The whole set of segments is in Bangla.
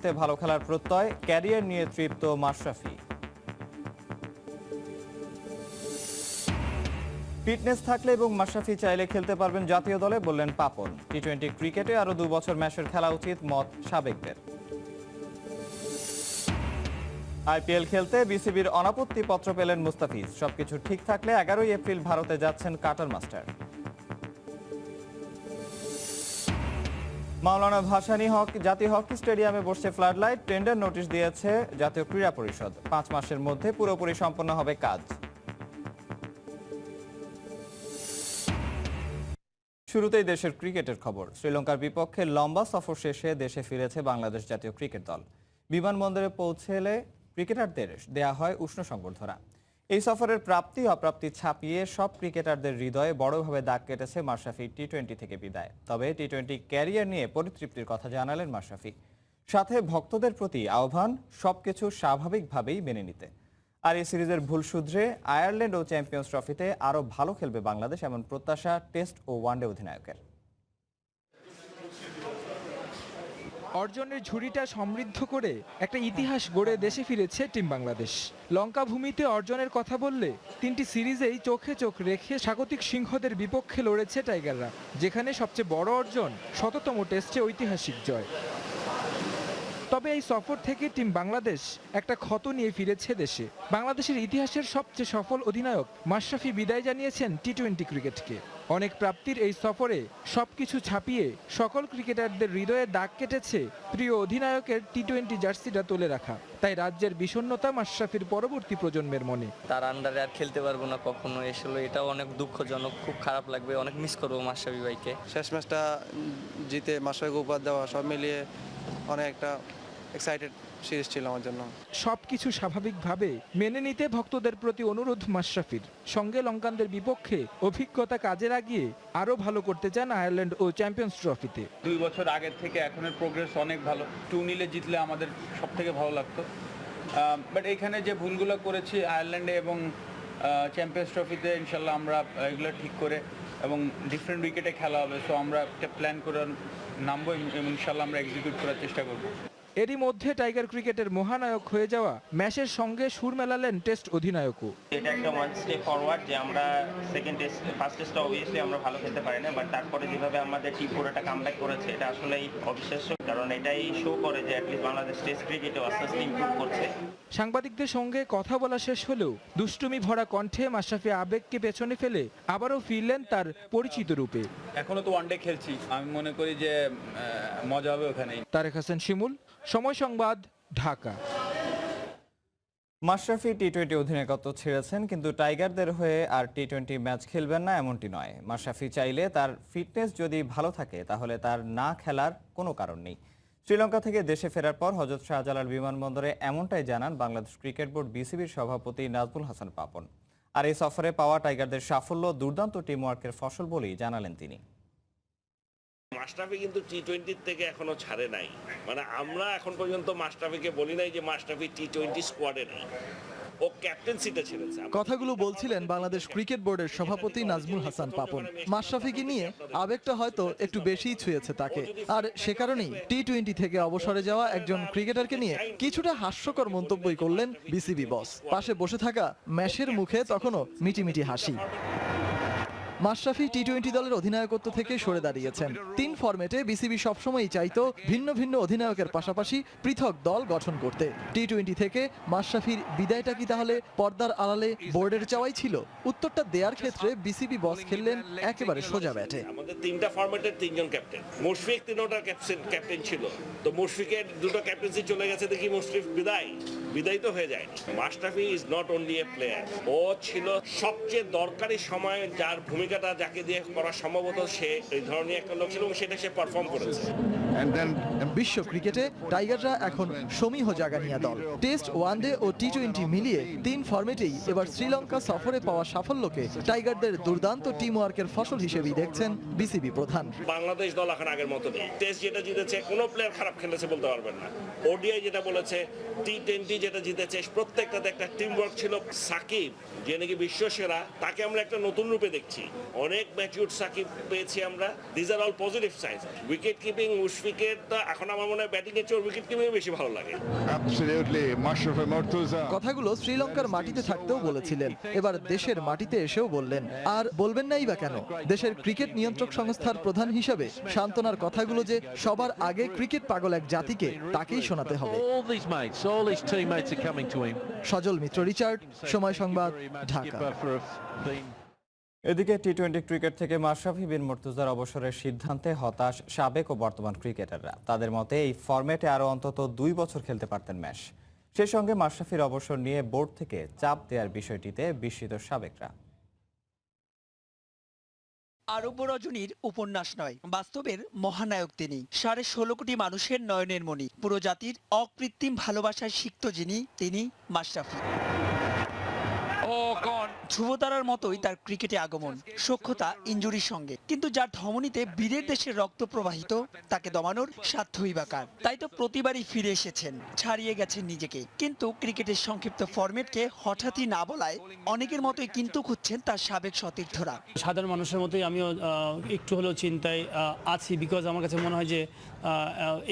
ভালো খেলার প্রত্যয়, ক্যারিয়ার নিয়ে তৃপ্ত মাশরাফি। ফিটনেস থাকলে এবং মাশরাফি চাইলে খেলতে পারবেন জাতীয় দলে, বললেন পাপন। টি টোয়েন্টি ক্রিকেটে আরও দু বছর ম্যাচের খেলা উচিত মত সাবেকদের। আইপিএল খেলতে বিসিবির অনাপত্তি পত্র পেলেন মুস্তাফিজ। সবকিছু ঠিক থাকলে এগারোই এপ্রিল ভারতে যাচ্ছেন কাটার মাস্টার। মাওলানা ভাসানী হক, জাতীয় হকি স্টেডিয়ামে বসছে ফ্লাড লাইট টেন্ডার নোটিশ দিয়েছে জাতীয় ক্রীড়া পরিষদ। পাঁচ মাসের মধ্যে পুরোপুরি সম্পন্ন হবে কাজ। শুরুতেই দেশের ক্রিকেটের খবর। শ্রীলঙ্কার বিপক্ষে লম্বা সফর শেষে দেশে ফিরেছে বাংলাদেশ জাতীয় ক্রিকেট দল। বিমানবন্দরে পৌঁছেলে ক্রিকেটারদের দেয়া হয় উষ্ণ সংবর্ধনা। এই সফরের প্রাপ্তি অপ্রাপ্তি ছাপিয়ে সব ক্রিকেটারদের হৃদয়ে বড়ভাবে দাগ কেটেছে মাশরাফি টি টোয়েন্টি থেকে বিদায়। তবে টি টোয়েন্টি ক্যারিয়ার নিয়ে পরিতৃপ্তির কথা জানালেন মাশরাফি। সাথে ভক্তদের প্রতি আহ্বান, সবকিছু স্বাভাবিকভাবেই মেনে নিতে। আর এই সিরিজের ভুল শুধরে আয়ারল্যান্ড ও চ্যাম্পিয়ন্স ট্রফিতে আরও ভালো খেলবে বাংলাদেশ, এমন প্রত্যাশা টেস্ট ও ওয়ানডে অধিনায়কের। অর্জনের ঝুড়িটা সমৃদ্ধ করে একটা ইতিহাস গড়ে দেশে ফিরেছে টিম বাংলাদেশ। লঙ্কা ভূমিতে অর্জনের কথা বললে তিনটি সিরিজেই চোখে চোখ রেখে স্বাগতিক সিংহদের বিপক্ষে লড়েছে টাইগাররা, যেখানে সবচেয়ে বড় অর্জন শততম টেস্টে ঐতিহাসিক জয়। তবে এই সফর থেকে টিম বাংলাদেশ একটা ক্ষত নিয়ে ফিরেছে দেশে। বাংলাদেশের ইতিহাসের সবচেয়ে সফল অধিনায়ক মাশরাফি বিদায় জানিয়েছেন টি টোয়েন্টি ক্রিকেটকে। অনেক প্রাপ্তির এই সফরে সবকিছু ছাপিয়ে সকল ক্রিকেটারদের হৃদয়ে দাগ কেটেছে প্রিয় অধিনায়কের টি টোয়েন্টি জার্সিটা তুলে রাখা। তাই রাজ্যের বিষণ্ণতা মাশরাফির পরবর্তী প্রজন্মের মনে। তার আন্ডারে আর খেলতে পারব না কখনো এসলো এটাও অনেক দুঃখজনক খুব খারাপ লাগবে অনেক মিস করব মাশরাফি ভাইকে। শেষ ম্যাচটা জিতে মাসাকে উপহার দেওয়া সব মিলিয়ে অনেক একটা এক্সাইটেড সিরিজ ছিল আমার জন্য। সবকিছু স্বাভাবিকভাবে মেনে নিতে ভক্তদের প্রতি অনুরোধ মাশরাফির। সঙ্গে লঙ্কানদের বিপক্ষে অভিজ্ঞতা কাজে লাগিয়ে আরও ভালো করতে চান আয়ারল্যান্ড ও চ্যাম্পিয়ন্স ট্রফিতে। দুই বছর আগের থেকে এখনের প্রোগ্রেস অনেক ভালো। টু নিলে জিতলে আমাদের সব থেকে ভালো লাগতো। বাট এখানে যে ভুলগুলো করেছি আয়ারল্যান্ডে এবং চ্যাম্পিয়ন্স ট্রফিতে ইনশাল্লাহ আমরা এগুলো ঠিক করে এবং ডিফারেন্ট উইকেটে খেলা হবে। সো আমরা একটা প্ল্যান করে নামবো এবং ইনশাল্লাহ আমরা এক্সিকিউট করার চেষ্টা করব। এরই মধ্যে টাইগার ক্রিকেটের মহানায়ক হয়ে যাওয়া ম্যাচের সঙ্গে সুর মেলালেন টেস্ট অধিনায়কও। এটা একটা ওয়ান স্টেপ ফরওয়ার্ড যে আমরা সেকেন্ড টেস্ট ফার্স্ট টেস্টটা অবভিয়াসলি আমরা ভালো খেলতে পারি না বাট তারপরে যেভাবে আমাদের টিম পুরোটা কামব্যাক করেছে এটা আসলেই অবিশ্বাস্য কারণ এটাই শো করে যে অ্যাটলিস্ট বাংলাদেশ টেস্ট ক্রিকেটে আস্তে আস্তে ইমপ্রুভ করছে। সাংবাদিকদের সঙ্গে কথা বলা শেষ হলেও দুষ্টুমি ভরা কণ্ঠে মাশরাফি আবেগকে পেছনে ফেলে আবারও ফিরলেন তার পরিচিত রূপে। এখনও তো ওয়ানডে খেলছি আমি মনে করি যে মজা হবে ওখানেই। তারেক হাসান শিমুল সময় সংবাদ, ঢাকা। মাশরাফি টি টোয়েন্টি অধিনায়কত্ব ছেড়েছেন, কিন্তু টাইগারদের হয়ে আর টি টোয়েন্টি ম্যাচ খেলবেন না এমনটি নয়। মাশরাফি চাইলে তার ফিটনেস যদি ভালো থাকে, তাহলে তার না খেলার কোনো কারণ নেই। শ্রীলঙ্কা থেকে দেশে ফেরার পর হজরত শাহজালাল বিমানবন্দরে এমনটাই জানান বাংলাদেশ ক্রিকেট বোর্ড বিসিবির সভাপতি নাজমুল হাসান পাপন। আর এই সফরে পাওয়া টাইগারদের সাফল্য দুর্দান্ত টিম ওয়ার্কের ফসল বলেই জানালেন তিনি। মাস্টাফি কিন্তু টি টোয়েন্টির থেকে এখনও ছাড়ে নাই। মানে আমরা এখন পর্যন্ত মাস্টাফিকে বলি নাই যে মাস্টাফি টি টোয়েন্টি স্কোয়াডে নেই। ও ক্যাপ্টেন্সিটা ছেড়েছে। কথাগুলো বলছিলেন বাংলাদেশ ক্রিকেট বোর্ডের সভাপতি নাজমুল হাসান পাপন। মাশরাফিকে নিয়ে আবেগটা হয়তো একটু বেশিই ছুঁয়েছে তাকে। আর সে কারণেই টি টোয়েন্টি থেকে অবসরে যাওয়া একজন ক্রিকেটারকে নিয়ে কিছুটা হাস্যকর মন্তব্যই করলেন বিসিবি বস পাশে বসে থাকা ম্যাশের মুখে তখনও মিটিমিটি হাসি। মাশরাফি টি টোয়েন্টি দলের অধিনায়কত্ব থেকে সরে দাঁড়িয়েছেন। তিন ফরম্যাটে বিসিবি সবসময়ই চাইতো ভিন্ন ভিন্ন অধিনায়কের পাশাপাশি পৃথক দল গঠন করতে। টি টোয়েন্টি থেকে মাশরাফির বিদায়টা কি তাহলে পর্দার আড়ালে বোর্ডের চাওয়াই ছিল? উত্তরটা দেওয়ার ক্ষেত্রে বিসিবি বস খেললেন একেবারে সোজা ব্যাটে। আমাদের তিনটা ফরম্যাটের তিনজন ক্যাপ্টেন মুশফিক তিনোটা ক্যাপ্টেন ছিল। তো মুশফিকের দুটো ক্যাপ্টেন্সি চলে গেছে দেখি মুশফিক বিদায়। বিদায় তো হয়ে যায়নি। Mustafiz is not only a player ও ছিল সবচেয়ে দরকারি সময়ে যার ভূমিকাটা যাকে দিয়ে করা সম্ভবত সে এই ধরনের একটা লোক ছিল এবং সেটা সে পারফর্ম করেছে। বিশ্ব ক্রিকেটে টাইগাররা এখন সমীহ জাগানিয়া দল। টেস্ট ওয়ানডে ও টি টোয়েন্টি মিলিয়ে তিন ফর্মেটেই এবার শ্রীলঙ্কা সফরে পাওয়া সাফল্যকে টাইগারদের দুর্দান্ত টিম ওয়ার্কের ফসল হিসেবেই দেখছেন বিসিবি প্রধান। বাংলাদেশ দল এখন আগের মতো নেই। টেস্ট যেটা জিতেছে, কোনো প্লেয়ার খারাপ খেলেছে বলতে পারবেন না। ওডিআই যেটা বলেছে টি টোয়েন্টি যেটা জিতেছে, প্রত্যেকটাতে একটা টিম ওয়ার্ক ছিল। সাকিব, যে নাকি বিশ্ব সেরা, তাকে আমরা একটা নতুন রূপে দেখছি। অনেক ম্যাচিউর সাকিব পেয়েছি আমরা। দিজ আর অল পজিটিভ সাইজ উইকেট কিপিং মুশফিক মুশফিকেরটা এখন আমার মনে হয় ব্যাটিং এর চেয়ে উইকেট বেশি ভালো লাগে। Absolutely, Mashraf Mortuza. কথাগুলো শ্রীলঙ্কার মাটিতে থাকতেও বলেছিলেন। এবার দেশের মাটিতে এসেও বললেন আর বলবেন নাই বা কেন? দেশের ক্রিকেট নিয়ন্ত্রক সংস্থার প্রধান হিসাবে সান্ত্বনার কথাগুলো যে সবার আগে ক্রিকেট পাগল এক জাতিকে তাকেই শোনাতে হবে. সজল মিত্র রিচার্ড সময় সংবাদ ঢাকা। এদিকে টি টোয়েন্টি ক্রিকেট থেকে মাশরাফি বিন মর্তুজার অবসরের সিদ্ধান্তে হতাশ সাবেক ও বর্তমান ক্রিকেটাররা তাদের মতে, এই ফরম্যাটে আরও অন্তত দুই বছর খেলতে পারতেন ম্যাচ সে সঙ্গে মাশরাফির অবসর নিয়ে বোর্ড থেকে চাপ দেওয়ার বিষয়টিতে বিস্মিত সাবেকরা। আরব্য রজনীর উপন্যাস নয়, বাস্তবের মহানায়ক তিনি। সাড়ে ষোলো কোটি মানুষের নয়নের মণি। পুরো জাতির অকৃত্রিম ভালোবাসায় সিক্ত যিনি, তিনি মাশরাফি। ধ্রুবতারার মতোই তার ক্রিকেটে আগমন, সক্ষতা, ইঞ্জুরির সঙ্গে। কিন্তু যার ধমনীতে বীরের দেশের রক্ত প্রবাহিত, তাকে দমানোর সাধ্যই বা কার? তাই তো প্রতিবারই ফিরে এসেছেন, ছাড়িয়ে গেছেন নিজেকে। কিন্তু ক্রিকেটের সংক্ষিপ্ত ফরম্যাটকে হঠাৎই না বলায় অনেকের মতোই কিন্তু খুঁজছেন তার সাবেক সতীর্থরা। সাধারণ মানুষের মতোই আমিও একটু হলেও চিন্তায় আছি বিকজ আমার কাছে মনে হয় যে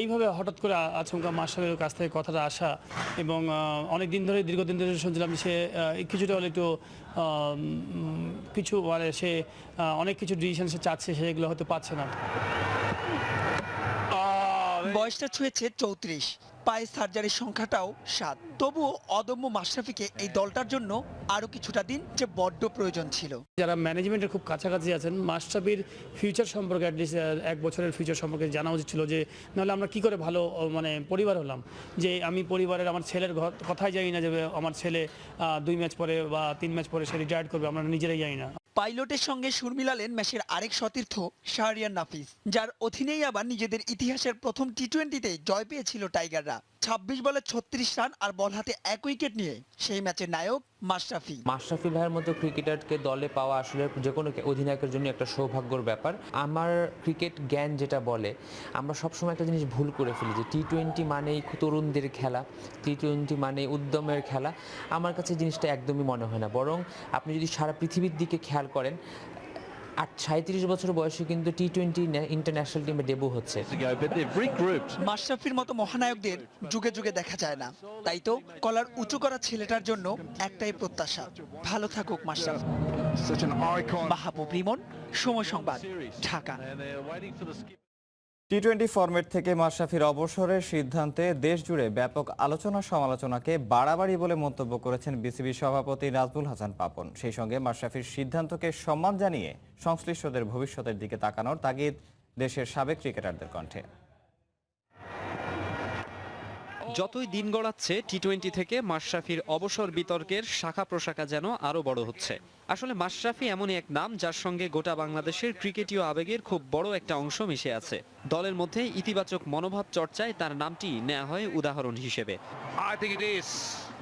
এইভাবে হঠাৎ করে আচমকা মাস্টারের কাছ থেকে কথাটা আসা এবং অনেক দিন ধরে দীর্ঘদিন ধরে শুনছিলাম সে কিছুটা হলে একটু কিছু মানে সে অনেক কিছু ডিসিশন সে চাচ্ছে সেগুলো হয়তো পাচ্ছে না। বয়সটা ছুঁয়েছে চৌত্রিশ। পায়ে সার্জারির সংখ্যাটাও সাত। তবুও অদম্য মাশরাফিকে এই দলটার জন্য আরও কিছুটা দিন যে বড্ড প্রয়োজন ছিল। যারা ম্যানেজমেন্টের খুব কাছাকাছি আছেন মাস্টাবির ফিউচার সম্পর্কে এক বছরের ফিউচার সম্পর্কে জানা উচিত ছিল যে, নাহলে আমরা কি করে ভালো মানে পরিবার হলাম? যে আমি পরিবারের আমার ছেলের কথাই জানি না যে, আমার ছেলে দুই ম্যাচ পরে বা তিন ম্যাচ পরে সে রিটায়ার্ড করবে, আমরা নিজেরাই জানি না। পাইলটের সঙ্গে সুর মিলালেন ম্যাচের আরেক সতীর্থ শাহরিয়ার নাফিস, যার অধীনেই আবার নিজেদের ইতিহাসের প্রথম টি টোয়েন্টিতে জয় পেয়েছিল টাইগাররা। ছাব্বিশ বলে ছত্রিশ রান আর বল হাতে এক উইকেট নিয়ে সেই ম্যাচের নায়ক মাশরাফি। মাশরাফি ভাইয়ের মতো ক্রিকেটারকে দলে পাওয়া আসলে যে কোনো অধিনায়কের জন্য একটা সৌভাগ্যর ব্যাপার। আমার ক্রিকেট জ্ঞান যেটা বলে, আমরা সবসময় একটা জিনিস ভুল করে ফেলি যে টি টোয়েন্টি মানেই তরুণদের খেলা টি টোয়েন্টি মানে উদ্যমের খেলা। আমার কাছে জিনিসটা একদমই মনে হয় না। বরং আপনি যদি সারা পৃথিবীর দিকে খেয়াল করেন আট সাঁত্রিশ বছর বয়সে কিন্তু টি টোয়েন্টি ইন্টারন্যাশনাল টিমে ডেবু হচ্ছে. মাশরাফির মতো মহানায়কদের যুগে যুগে দেখা যায় না তাই তো কলার উঁচু করা ছেলেটার জন্য একটাই প্রত্যাশা ভালো থাকুক মাশরাফ. মাহবুব রিমন সময় সংবাদ ঢাকা টি টোয়েন্টি ফরম্যাট থেকে মাশরাফির অবসরের সিদ্ধান্তে দেশ জুড়ে ব্যাপক আলোচনা সমালোচনাকে বাড়াবাড়ি বলে মন্তব্য করেছেন বিসিবি সভাপতি নাজমুল হাসান পাপন। সেই সঙ্গে মাশরাফির সিদ্ধান্তকে সম্মান জানিয়ে সংশ্লিষ্টদের ভবিষ্যতের দিকে তাকানোর তাগিদ দেশের সাবেক ক্রিকেটারদের কণ্ঠে। যতই দিন গড়াচ্ছে টি টোয়েন্টি থেকে মাশরাফির অবসর বিতর্কের শাখা প্রশাখা যেন আরও বড় হচ্ছে। আসলে মাশরাফি এমনই এক নাম যার সঙ্গে গোটা বাংলাদেশের ক্রিকেটীয় আবেগের খুব বড় একটা অংশ মিশে আছে। দলের মধ্যে ইতিবাচক মনোভাব চর্চায় তার নামটি নেওয়া হয় উদাহরণ হিসেবে.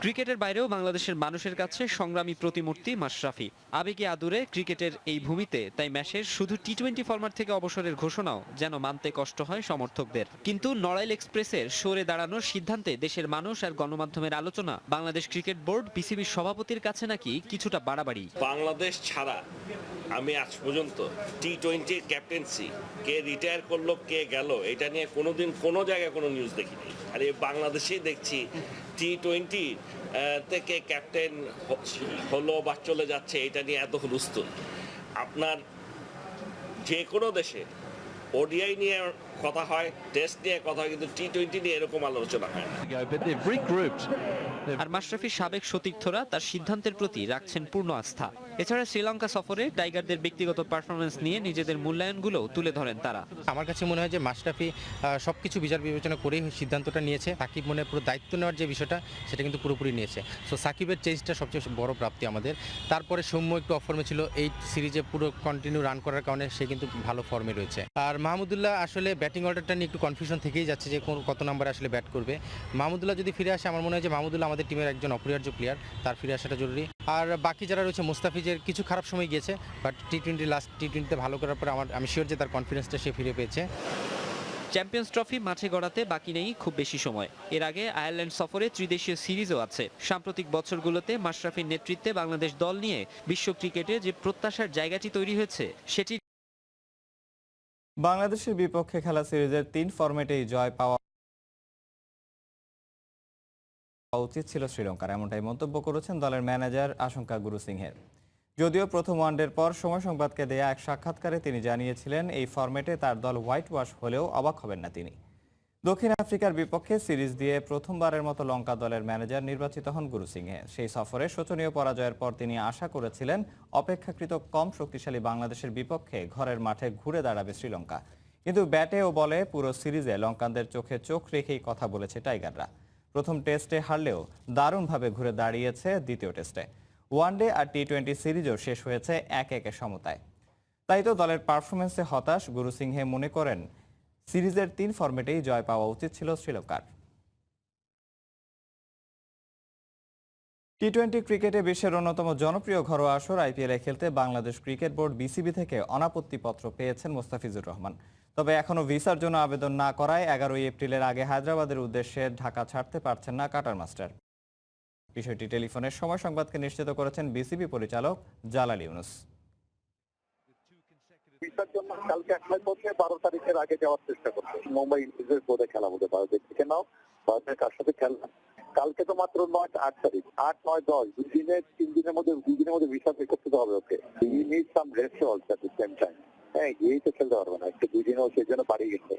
ক্রিকেটের বাইরেও বাংলাদেশের মানুষের কাছে সংগ্রামী প্রতিমূর্তি মাশরাফি। আবেগে আদুরে ক্রিকেটের এই ভূমিতে তাই ম্যাচের শুধু টি টোয়েন্টি ফরম্যাট থেকে অবসরের ঘোষণাও যেন মানতে কষ্ট হয় সমর্থকদের। কিন্তু নড়াইল এক্সপ্রেসের সরে দাঁড়ানোর সিদ্ধান্তে দেশের মানুষ আর গণমাধ্যমের আলোচনা বাংলাদেশ ক্রিকেট বোর্ড বিসিবির সভাপতির কাছে নাকি কিছুটা বাড়াবাড়ি। বাংলাদেশ ছাড়া আমি আজ পর্যন্ত টি টোয়েন্টির ক্যাপ্টেন্সি কে রিটায়ার করল, কে গেল, এটা নিয়ে কোনোদিন কোনো জায়গায় কোনো নিউজ দেখিনি। আর এই বাংলাদেশেই দেখছি টি টোয়েন্টি থেকে ক্যাপ্টেন হলো বা চলে যাচ্ছে, এটা নিয়ে এত হুলস্থুল। আপনার যে কোনো দেশে ওডিআই নিয়ে কথা হয় টেস্ট নিয়ে কথা হয় কিন্তু টি টোয়েন্টি নিয়ে এরকম আলোচনা হয় না. আর মাশরাফির সাবেক সতীর্থরা তার সিদ্ধান্তের প্রতি রাখছেন পূর্ণ আস্থা। এছাড়া শ্রীলঙ্কা সফরে টাইগারদের ব্যক্তিগত পারফরমেন্স নিয়ে নিজেদের মূল্যায়নগুলো তুলে ধরেন তারা। আমার কাছে মনে হয় যে মাশরাফি সব কিছু বিচার বিবেচনা করেই সিদ্ধান্তটা নিয়েছে। সাকিব মনে পুরো দায়িত্ব নেওয়ার যে বিষয়টা সেটা কিন্তু পুরোপুরি নিয়েছে। সো সাকিবের চেঞ্জটা সবচেয়ে বড় প্রাপ্তি আমাদের। তারপরে সৌম্য একটু অফ ফর্মে ছিল। এই সিরিজে পুরো কন্টিনিউ রান করার কারণে সে কিন্তু ভালো ফর্মে রয়েছে। আর মাহমুদুল্লাহ আসলে ব্যাটিং অর্ডারটা নিয়ে একটু কনফিউশন থেকেই যাচ্ছে যে কোন- কত নাম্বারে আসলে ব্যাট করবে। মাহমুদুল্লাহ যদি ফিরে আসে, আমার মনে হয় যে মাহমুদুল্লাহ আমাদের টিমের একজন অপরিহার্য প্লেয়ার তার ফিরে আসাটা জরুরি। আর বাকি যারা রয়েছে, মুস্তাফিজের কিছু খারাপ সময় গিয়েছে but T twenty last T টোয়েন্টিতে ভালো করার পরে আমার, আমি শিওর যে তার কনফিডেন্সটা সে ফিরে পেয়েছে। চ্যাম্পিয়ন্স ট্রফি মাঠে গড়াতে বাকি নেই খুব বেশি সময়। এর আগে আয়ারল্যান্ড সফরে ত্রিদেশীয় সিরিজও আছে। সাম্প্রতিক বছরগুলোতে মাশরাফির নেতৃত্বে বাংলাদেশ দল নিয়ে বিশ্ব ক্রিকেটে যে প্রত্যাশার জায়গাটি তৈরি হয়েছে, সেটি বাংলাদেশের বিপক্ষে খেলা সিরিজের তিন ফরম্যাটেই জয় পাওয়া উচিত ছিল শ্রীলঙ্কার। এমনটাই মন্তব্য করেছেন দলের ম্যানেজার আশঙ্কা গুরু সিংহের। যদিও প্রথম ওয়ানডের পর সময় সংবাদকে দেয়া এক সাক্ষাৎকারে তিনি জানিয়েছিলেন, এই ফরম্যাটে তার দল হোয়াইট ওয়াশ হলেও অবাক হবেন না তিনি। দক্ষিণ আফ্রিকার বিপক্ষে সিরিজ দিয়ে প্রথমবারের মতো লঙ্কা দলের ম্যানেজার নির্বাচিত হন গুরু সিংহে। সেই সফরে শোচনীয় পরাজয়ের পর তিনি আশা করেছিলেন অপেক্ষাকৃত কম শক্তিশালী বাংলাদেশের বিপক্ষে ঘরের মাঠে ঘুরে দাঁড়াবে শ্রীলঙ্কা। কিন্তু ব্যাটে ও বলে পুরো সিরিজে লঙ্কানদের চোখে চোখ রেখেই কথা বলেছে টাইগাররা। প্রথম টেস্টে হারলেও দারুণভাবে ঘুরে দাঁড়িয়েছে দ্বিতীয় টেস্টে। ওয়ানডে আর টি টোয়েন্টি সিরিজও শেষ হয়েছে এক একে সমতায়। তাই তো দলের পারফরমেন্সে হতাশ গুরু সিংহে মনে করেন সিরিজের তিন ফরম্যাটেই জয় পাওয়া উচিত ছিল শ্রীলঙ্কার। টি টোয়েন্টি ক্রিকেটে বিশ্বের অন্যতম জনপ্রিয় ঘরোয়া আসর আইপিএলে খেলতে বাংলাদেশ ক্রিকেট বোর্ড বিসিবি থেকে অনাপত্তিপত্র পেয়েছেন মোস্তাফিজুর রহমান। তবে এখনও ভিসার জন্য আবেদন না করায় এগারোই এপ্রিলের আগে হায়দ্রাবাদের উদ্দেশ্যে ঢাকা ছাড়তে পারছেন না কাটার মাস্টার। বিষয়টি টেলিফোনের সময় সংবাদকে নিশ্চিত করেছেন বিসিবি পরিচালক জালাল ইউনুস। ভিসার জন্য কালকে মাস পথে বারো তারিখের আগে যাওয়ার চেষ্টা করছে মুম্বাই ইন্ডিজের বোর্ডে খেলা হতে পারবে দেখে নাও। ভারতের কার সাথে খেললাম কালকে তো মাত্র নয়, আট তারিখ। আট, নয়, দশ, দুই দিনের তিন দিনের মধ্যে, দুই দিনের মধ্যে ভিসা করতে হবে okay. You need some rest also at the same time হ্যাঁ গিয়েই তো খেলতে পারবে না। একটু দুই দিনও সেই জন্য বাড়িয়ে গেছে।